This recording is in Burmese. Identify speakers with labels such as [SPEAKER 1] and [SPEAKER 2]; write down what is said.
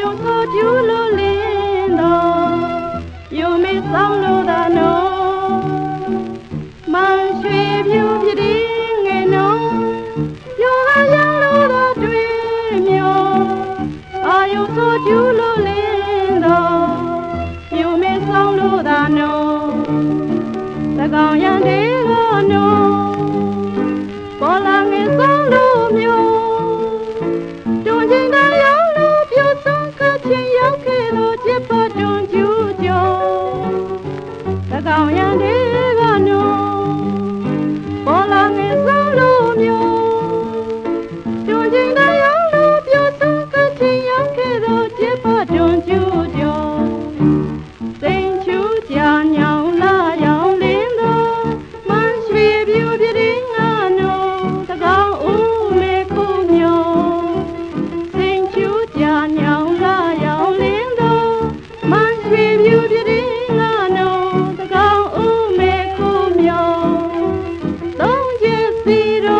[SPEAKER 1] ယုံသောကျူလူလင်းတော်ယုံမေဆောင်လို့သာနော်မန်ရွှေပြူပြတိငယ်နော်ယုံဟာရလို့သာတွေ့မြော်အာယုံသောကျူလူလင်းတော်ယုံမေဆောင်လို့သာနော်သကောင်ရန်တေကိုနော် ထိုးတွန်ကျူးကျော်သကောင်ရံတ be